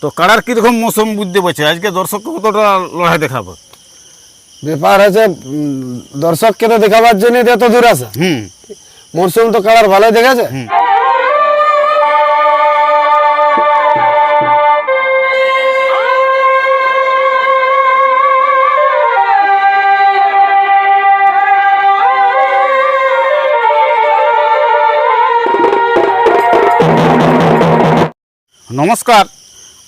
তো কাড়ার কীরকম মৌসুম বুঝতে পারছে আজকে দর্শককে কতটা লড়াই দেখাবো? ব্যাপার হচ্ছে দর্শককে তো দেখাবার জন্য এত দূর আছে। হুম। মরশুম তো কালার ভালোই দেখেছে। হুম। নমস্কার।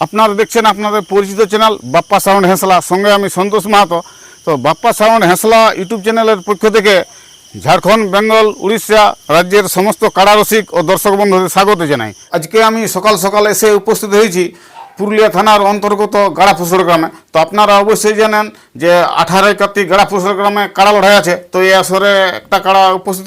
আপনারা দেখছেন আপনাদের পরিচিত চ্যানেল বাপ্পা সাউন্ড হেঁসলা। সঙ্গে আমি সন্তোষ মাহাতো। তো বাপ্পা সাউন্ড হেঁসলা ইউটিউব চ্যানেলের পক্ষ থেকে ঝাড়খণ্ড, বেঙ্গল, উড়িষ্যা রাজ্যের সমস্ত কারারসিক ও দর্শক বন্ধুদের স্বাগত জানাই। আজকে আমি সকাল সকাল এসে উপস্থিত হয়েছি পুরুলিয়া থানার অন্তর্গত গাড়াফুসর গ্রামে। তো আপনারা অবশ্যই জানেন যে আঠারোই কার্তিক গাড়াফুসর গ্রামে কাড়া লড়াই আছে। তো এই আসরে একটা কাড়া উপস্থিত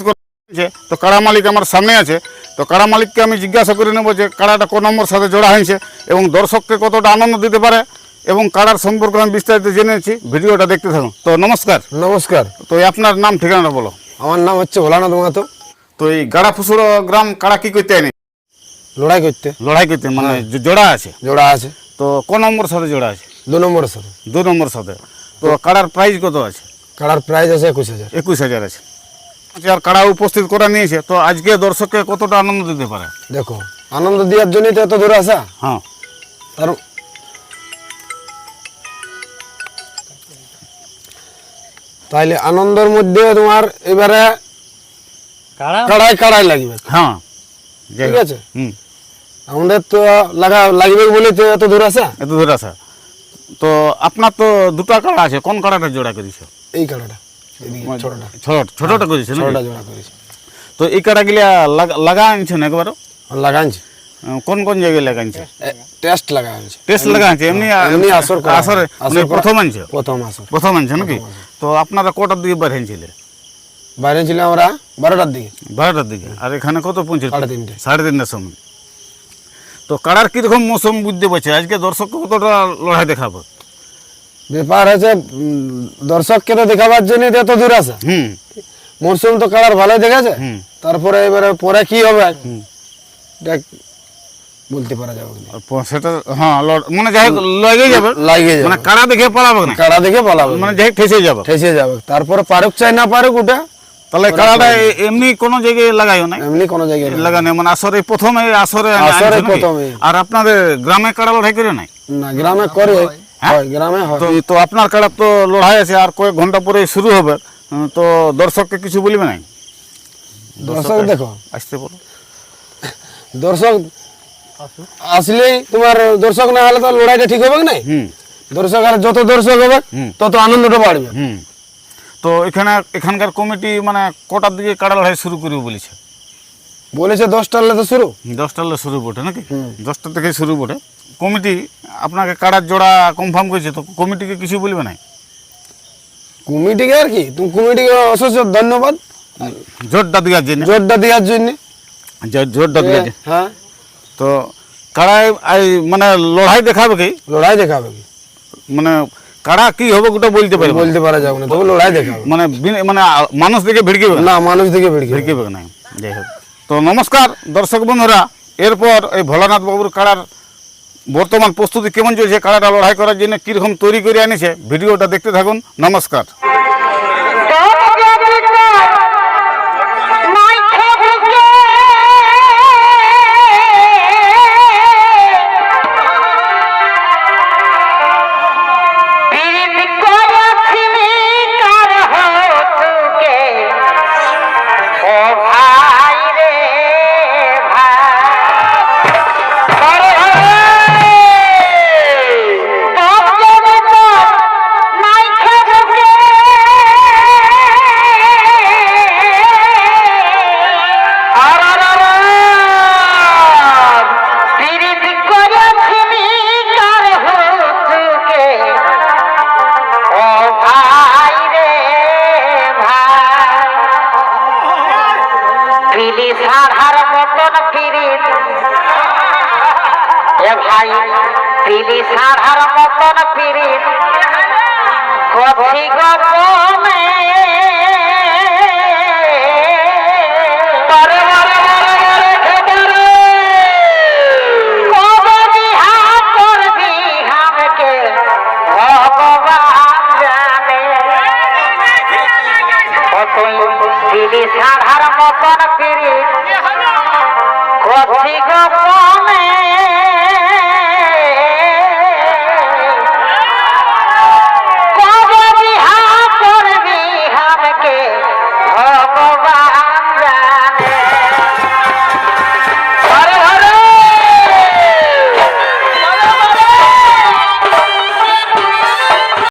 তো কাড়া মালিক আমার সামনে আছে তো কাড়া মালিককে আমি জিজ্ঞাসা করে নেব যে কাড়াটা কোন নম্বর সাথে জোড়া হয়েছে এবং দর্শককে কতটা আনন্দ দিতে পারে এবং কাড়ার সম্পর্কে আমি বিস্তারিত জেনেছি ভিডিওটা দেখতে থাকুন। তো নমস্কার। নমস্কার। তো আপনার নাম ঠিকানাটা বলো। আমার নাম হচ্ছে ভোলানাথ মাহাতো। তো এই গাড়া ফুসুর গ্রাম কাড়া কি করতে আনি লড়াই করতে। লড়াই করতে মানে জোড়া আছে? জোড়া আছে। তো কোন নম্বর সাথে জোড়া আছে? দু নম্বরের সাথে। দু নম্বর সাথে। তো কাড়ার প্রাইস কত আছে? কালার প্রাইস আছে একুশ হাজার। একুশ হাজার আছে। আর কাড়া উপস্থিত করা নিয়েছে তো আজকে দর্শককে কতটা আনন্দ দিতে পারে? দেখো আনন্দ দেওয়ার জন্যই তো এত দূর আসা। হ্যাঁ। তার তাইলে আনন্দের মধ্যে তোমার এবারে কাড়াই কাড়াই লাগবে। হ্যাঁ। ঠিক আছে? হুম। আমাদের তো লাগা লাগবে বলে তো এত দূর আসা। এত দূর আসা। তো আপনার তো দুটো কাড়া আছে কোন কাড়াটা জোড়া করেছে? এই কাড়াটা। ছোটটা। ছোটটা করেছে ছোটটা জোড়া করেছি। তো এই কাড়াগুলা লাগা- লাগা আনছেন একবারও? লাগানছি আহ, কোন কোন জায়গায় লাগা আনছে টেস্ট লাগা আনছি টেস্ট লাগা আনছে এমনি এমনি আসর করা। আসর মানে প্রথম আনছে? প্রথম আসর। প্রথম আনছে নাকি? তো আপনারা কটার দিকে বার হয়েছিলেন বাইরে ছিলাম আমরা বারোটার দিকে। বারোটার দিকে। আর এখানে কত পৌঁছে সাড়ে তিনটে। সাড়ে তিনটার সময়। তো কাড়ার কীরকম মৌসুম বুঝতে পারছে? আজকে দর্শক কতটা লড়াই দেখাবো? ব্যাপার হচ্ছে দর্শককে তো দেখাবার জন্য তো এত দূর আসা হুম। মরশুম তো কালার ভালোই দেখেছে। তারপরে এবারে পরে কি হবে? দেখ বলতে পারা যাবে সেটা হ্যাঁ মানে যাই লেগে যাবে। লাগে যাবে। মানে কাড়া দেখে পালাবে না? কাড়া দেখে পালাবে। মানে যাই ঠেসে যাবে। ঠেসে যাবে। তারপরে পারুক চাই না পারুক ওটা তাহলে কাড়াটা এমনি কোনো জায়গায় লাগাইও না এমনি কোনো জায়গায় লাগানো মানে আসরে প্রথমে আসরে আসরে প্রথমে। আর আপনাদের গ্রামে কাড়া লড়াই করে নাই? না গ্রামে করে। গ্রামে হয়। তো তো আপনার কাড়া তো লড়াই আছে আর কয়েক ঘণ্টা পরে শুরু হবে। তো দর্শককে কিছু বলবে নাই দর্শক দেখো। আসতে বলো। দর্শক আসলেই তোমার দর্শক না হলে তো লড়াইটা ঠিক হবে না হুম। দর্শক আর যত দর্শক হবে তত আনন্দটা বাড়বে। হুম। তো এখানে এখানকার কমিটি মানে কটার দিকে কাড়া লড়াই শুরু করবে বলেছে? বলেছে দশটার তো শুরু। দশটার শুরু বটে নাকি। দশটা থেকে শুরু বটে। কমিটি আপনাকে কাড়ার জোড়া কনফার্ম করেছে তো কমিটিকে কিছু বলবে নাই? কমিটিকে আর কি? তুমি কমিটিকে অশেষ ধন্যবাদ। জোরটা দেওয়ার জন্য। জোরটা দেওয়ার জন্য। জোরটা দেওয়ার জন্য। হ্যাঁ। তো কাড়ায় মানে লড়াই দেখাবে কি? লড়াই দেখাবে কি? মানে কাড়া কি হবে ওটা বলতে পারবে না। বলতে পারা যাবে না তবে লড়াই দেখাবে। মানে মানে মানুষ দেখে ভিড়কিবে না? না মানুষ ভিড় ভিড়কিবে না। যাই হোক। তো নমস্কার দর্শক বন্ধুরা এরপর এই ভোলানাথ বাবুর কাড়ার বর্তমান প্রস্তুতি কেমন চলছে, কারাটা লড়াই করার জন্য কীরকম তৈরি করে আনিছে, ভিডিওটা দেখতে থাকুন, নমস্কার। নাই। তিনি সাধার মতন পীড়িত। কথি গমে সাধার মতন পীড়িত। কথি গমে